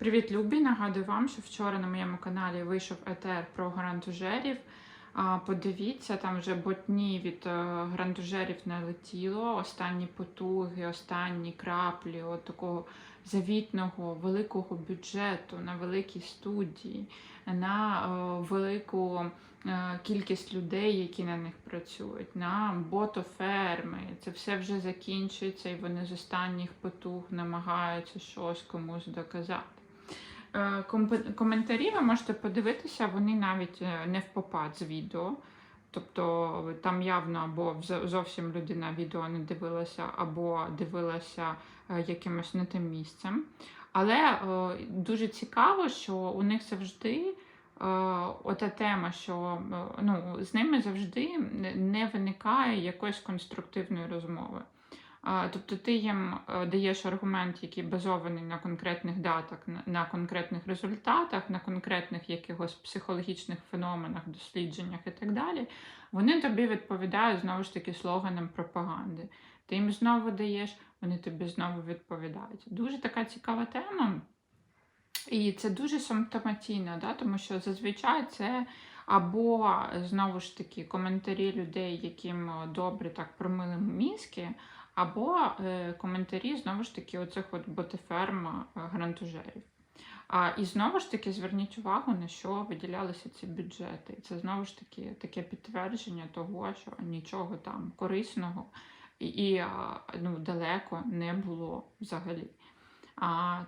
Привіт, Любі! Нагадую вам, що вчора на моєму каналі вийшов етер про грантужерів. Подивіться, там вже ботні від е, грантужерів налетіло. Останні потуги, останні краплі от такого завітного великого бюджету на великій студії, на е, велику е, кількість людей, які на них працюють, на ботоферми. Це все вже закінчується, і вони з останніх потуг намагаються щось комусь доказати. Е, Коментарі ви можете подивитися, вони навіть е, не в попад з відео. Тобто там явно або зовсім людина відео не дивилася, або дивилася е, якимось не тим місцем. Але е, дуже цікаво, що у них завжди е, ота тема, що е, ну, з ними завжди не виникає якоїсь конструктивної розмови. Тобто ти їм е, даєш аргумент, який базований на конкретних датах, на- конкретних результатах, на конкретних якихось психологічних феноменах, дослідженнях і так далі. Вони тобі відповідають знову ж таки слоганом пропаганди. Ти їм знову даєш, вони тобі знову відповідають. Дуже така цікава тема. І це дуже симптоматично, да? тому що зазвичай це або знову ж таки коментарі людей, яким е, добре так промили мізки, або е, коментарі знову ж таки оцих от ботиферм е, грантужерів. А, і знову ж таки зверніть увагу, на що виділялися ці бюджети. І це знову ж таки таке підтвердження того, що нічого там корисного і, ну, далеко не було взагалі.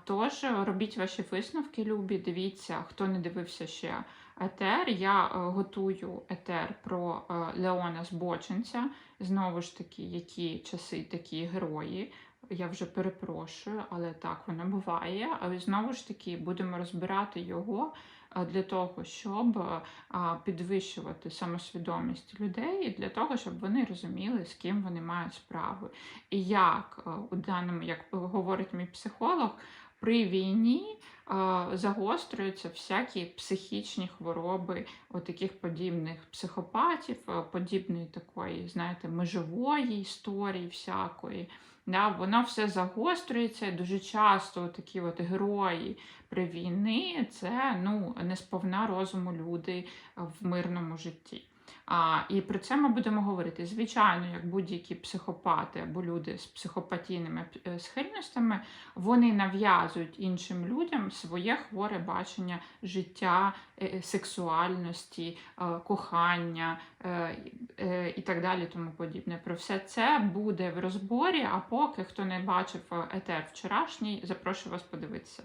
Тож робіть ваші висновки, любі. Дивіться, хто не дивився ще етер. Я е, готую етер про е, Леона Збочинця. Знову ж таки, які часи такі герої. Я вже перепрошую, але так воно буває. Але знову ж таки будемо розбирати його для того, щоб підвищувати самосвідомість людей, і для того, щоб вони розуміли, з ким вони мають справу. І як у даному, як говорить мій психолог, при війні загострюються всякі психічні хвороби таких подібних психопатів, е, подібної такої, знаєте, межової історії всякої. Да, воно все загострюється, і дуже часто такі от герої при війні це ну, не сповна розуму люди в мирному житті. А, і про це ми будемо говорити. Звичайно, як будь-які психопати або люди з психопатійними е, схильностями, вони нав'язують іншим людям своє хворе бачення життя, е, сексуальності, е, кохання е, е, і так далі. Тому подібне. Про все це буде в розборі. А поки хто не бачив етер вчорашній, запрошую вас подивитися.